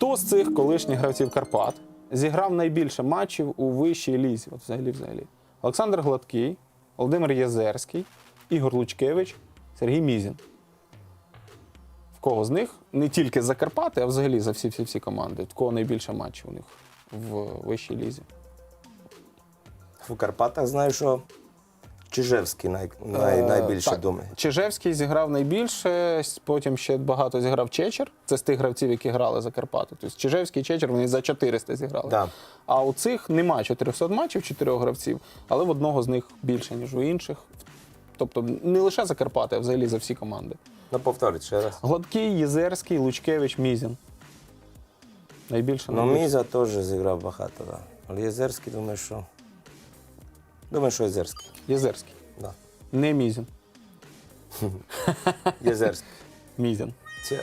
Хто з цих колишніх гравців Карпат зіграв найбільше матчів у вищій лізі? От взагалі, взагалі. Олександр Гладкий, Володимир Єзерський, Ігор Лучкевич, Сергій Мізін. В кого з них не тільки за Карпати, а взагалі за всі всі всі команди. В кого найбільше матчів у них в вищій лізі? В Карпатах знаю, що Чижевський най, най, Е, найбільше так. думає. Чижевський зіграв найбільше, потім ще багато зіграв Чечер. Це з тих гравців, які грали за Карпати. Тобто Чижевський і Чечер вони за 400 зіграли. Да. А у цих нема 400 матчів, чотирьох гравців, але в одного з них більше, ніж у інших. Тобто не лише за Карпати, а взагалі за всі команди. Ну, повторюю ще раз. Гладкий, Єзерський, Лучкевич, Мізін. Найбільше Ну. Міза теж зіграв багато, да. Але Єзерський, думаю, що. Думаю, що Єзерський. Єзерський. Да. Не Мізін. Єзерський. Мізін. Ця.